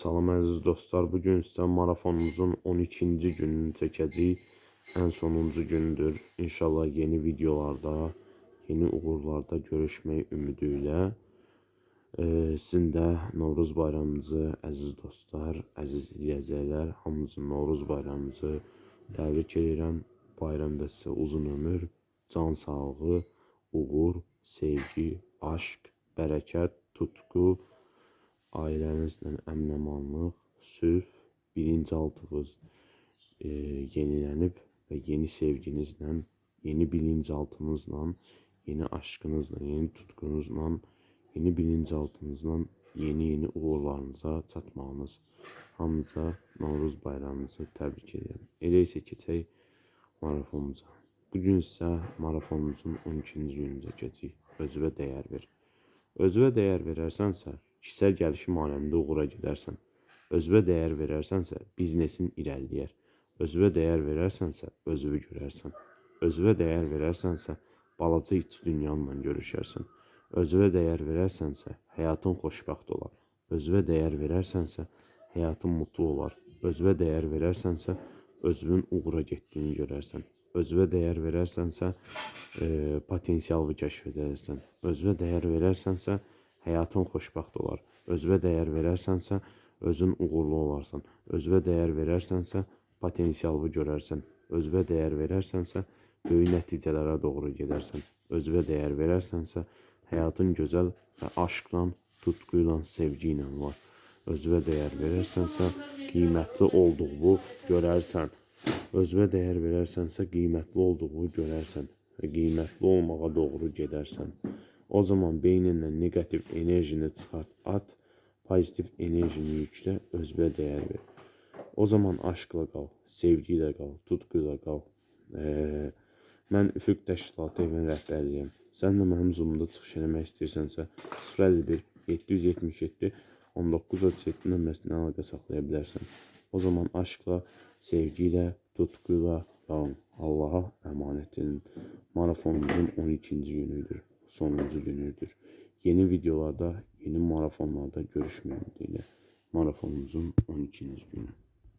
Salam əziz dostlar. Bu gün sizə marafonumuzun 12-ci gününü çəkəcəyik. Ən sonuncu gündür. İnşallah yeni videolarda, yeni uğurlarda görüşmək ümidi ilə e, sizin də Novruz bayramınızı əziz dostlar, əziz izləyicilər, hamınızın Novruz bayramınızı təbrik edirəm. Bayramda sizə uzun ömür, can sağlığı, uğur, sevgi, aşk, bərəkət, tutku, ailənizlə əmin-amanlıq, sülh, bilinçaltınız e, yenilənib və yeni sevginizlə, yeni bilinçaltınızla, yeni aşkınızla, yeni tutkunuzla, yeni bilinçaltınızla yeni-yeni uğurlarınıza çatmağınız. Hamınıza Novruz bayramınızı təbrik edirəm. Elə isə keçək marafonumuza. Bugün isə marafonumuzun 12-ci gününü çəkəcəyik. Özünə dəyər ver. Özünə dəyər verərsənsə, kişisel gəlişim aləmində uğura gedərsən. Özünə dəyər verərsənsə, biznesin irəliləyər. Özünə dəyər verərsənsə, özünü görərsən. Özünə dəyər verərsənsə, balaca iç dünyanla görüşərsən. Özünə dəyər verərsənsə, həyatın xoşbəxt olar. Özünə dəyər verərsənsə, həyatın mutlu olar. Özünə dəyər verərsənsə, özünün uğura getdiyini görərsən. Özünə dəyər verərsənsə, e, potensialını kəşf edərsən. Özünə dəyər verərsənsə, həyatın xoşbəxt olar. Özünə dəyər verərsənsə, özün uğurlu olarsan. Özünə dəyər verərsənsə, potensialını görərsən. Özünə dəyər verərsənsə, böyük nəticələrə doğru gedərsən. Özünə dəyər verərsənsə, həyatın gözəl və aşkla, tutku ilə, sevgi ilə var. Özünə dəyər verərsənsə, qiymətli olduğunu görərsən. Özünə dəyər verərsənsə, qiymətli olduğunu görərsən və qiymətli olmağa doğru gedərsən. O zaman beynindən negativ enerjini çıxart, at, pozitiv enerjini yüklə, özünə dəyər ver. O zaman aşkla qal, sevgi ilə qal, tutku ilə qal. Ee, mən Üfüq Təşkilatı evinin rəhbəriyəm. Sən də mənim Zoom-da çıxış eləmək istəyirsənsə 051 777 1937 nömrəsindən əlaqə saxlaya bilərsən. O zaman aşkla, sevgi ilə, tutku ilə qalın. Allaha əmanət edin. Marafonumuzun 12-ci günüdür sonuncu günüdür. Yeni videolarda, yeni marafonlarda görüşmək ümidiyle. Marafonumuzun 12. günü.